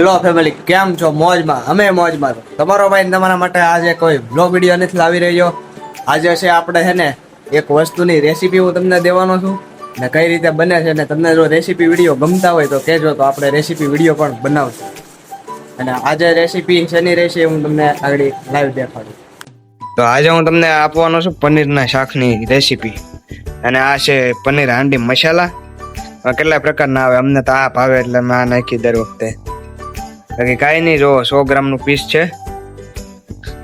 Hello family કેમ છો? મોજમાં, અમે મોજમાં છો. તમારો ભાઈ તમારા માટે આજે કોઈ બ્લોગ વીડિયો નથી લાવી રહ્યો. આજે છે આપણે છે ને, એક વસ્તુની રેસીપી હું તમને દેવાનો છું. ને કઈ રીતે બને છે ને, તમને જો રેસીપી વીડિયો ગમતા હોય તો કહેજો તો આપણે રેસીપી વીડિયો પણ બનાવશું. અને આજે રેસીપી શેની રહેશે હું તમને આગળ લાઈવ દેખાડું. તો આજે હું તમને આપવાનો છું પનીરના શાકની રેસીપી અને આ છે પનીર હાંડી મસાલા. કેટલા પ્રકારના આવે? અમને તો આ ભાવે એટલે મેં આ નાખી દર વખતે. બાકી કાંઈ નહીં, જો સો ગ્રામનું પીસ છે.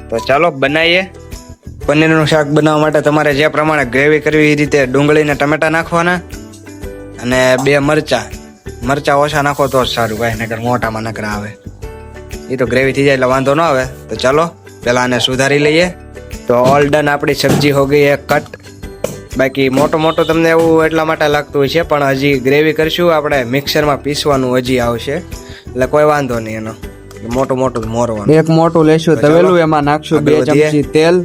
તો ચાલો, બનાવીએ. પનીરનું શાક બનાવવા માટે તમારે જે પ્રમાણે ગ્રેવી કરવી એ રીતે ડુંગળી ને ટમેટા નાખવાના અને બે મરચા. મરચા ઓછા નાખો તો જ સારું ભાઈ, નકર મોટામાં નકર આવે. એ તો ગ્રેવી થઈ જાય એટલે વાંધો ન આવે. તો ચાલો, પહેલાં આને સુધારી લઈએ. તો ઓલ ડન આપણી સબ્જી હો ગઈ કટ બાકી મોટો મોટો તમને એવું એટલા માટે લાગતું હોય છે, પણ હજી ગ્રેવી કરશું. આપણે મિક્સરમાં પીસવાનું હજી આવશે. એટલે કોઈ વાંધો નહીં એનો. મોટું મોટું મોરવાનું. એક મોટું લેશું તવેલું એમાં નાખશું બે ચમચી તેલ.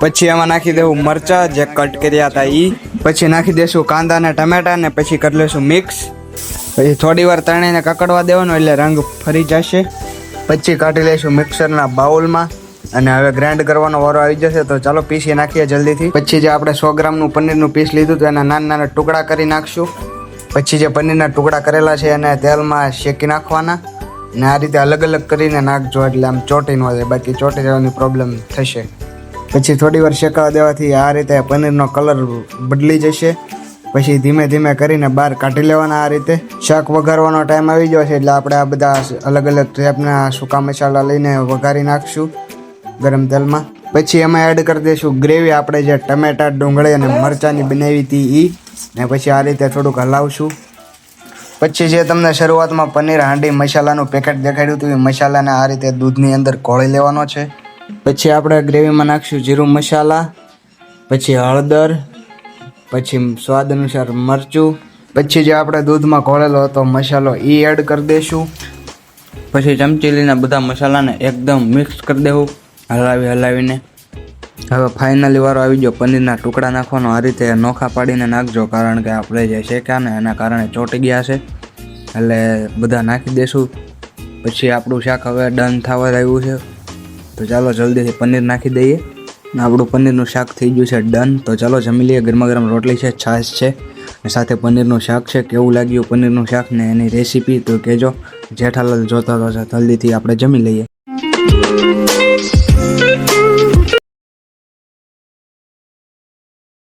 પછી એમાં નાખી દેવું મરચા જે કટ કર્યા હતા એ પછી નાખી દેશું કાંદા ને ટમેટા ને પછી કરી લેશું મિક્સ. પછી થોડી વાર તણીને કકડવા દેવાનું એટલે રંગ ફરી જશે. પછી કાઢી લઈશું મિક્સરના બાઉલમાં અને હવે ગ્રાઇન્ડ કરવાનો વારો આવી જશે તો ચાલો પીસી નાખીએ જલ્દીથી. પછી જે આપણે સો ગ્રામનું પનીરનું પીસ લીધું તો એના નાના નાના ટુકડા કરી નાખશું. પછી જે પનીરના ટુકડા કરેલા છે એને તેલમાં શેકી નાખવાના ને આ રીતે અલગ અલગ કરીને નાખજો એટલે આમ ચોટી ન જાય, બાકી ચોટી જવાની પ્રોબ્લેમ થશે. પછી થોડી વાર શેકાવા દેવાથી આ રીતે પનીરનો કલર બદલી જશે. પછી ધીમે ધીમે કરીને બહાર કાઢી લેવાના આ રીતે. શાક વઘારવાનો ટાઈમ આવી ગયો છે એટલે આપણે આ બધા અલગ અલગ ટાઈપના સૂકા મસાલા લઈને વઘારી નાખશું ગરમ તેલમાં. પછી એમાં એડ કરી દઈશું ગ્રેવી આપણે જે ટમેટા, ડુંગળી અને મરચાંની બનાવી હતી એ ને પછી આ રીતે થોડુંક હલાવશું. પછી જે તમને શરૂઆતમાં પનીર, હાંડી, મસાલાનું પેકેટ દેખાડ્યું હતું, એ મસાલાને આ રીતે દૂધની અંદર કોળી લેવાનો છે. પછી આપણે ગ્રેવીમાં નાખશું જીરું મસાલા, પછી હળદર, પછી સ્વાદ અનુસાર મરચું. પછી જે આપણે દૂધમાં ઘોળેલો હતો મસાલો એ એડ કરી દઈશું પછી ચમચી લઈને બધા મસાલાને એકદમ મિક્સ કરી દેવું, હલાવી હલાવીને. હવે ફાઇનલી વારો આવી ગયો. પનીરના ટુકડા નાખવાનો આ રીતે નોખા પાડીને નાખજો, કારણ કે આપણે જે શેક્યા ને એના કારણે ચોંટી ગયા છે. એટલે બધા નાખી દેશું. પછી આપણું શાક હવે ડન થવા આવ્યું છે. તો ચાલો જલ્દીથી પનીર નાખી દઈએ. આપણું પનીરનું શાક થઈ ગયું છે ડન તો ચાલો જમી લઈએ. ગરમા ગરમ રોટલી છે, છાશ છે. સાથે પનીરનું શાક છે. કેવું લાગ્યું પનીરનું શાક ને એની રેસીપી તો કહેજો. જેઠાલાલ જોતા તો જલ્દીથી આપણે જમી લઈએ.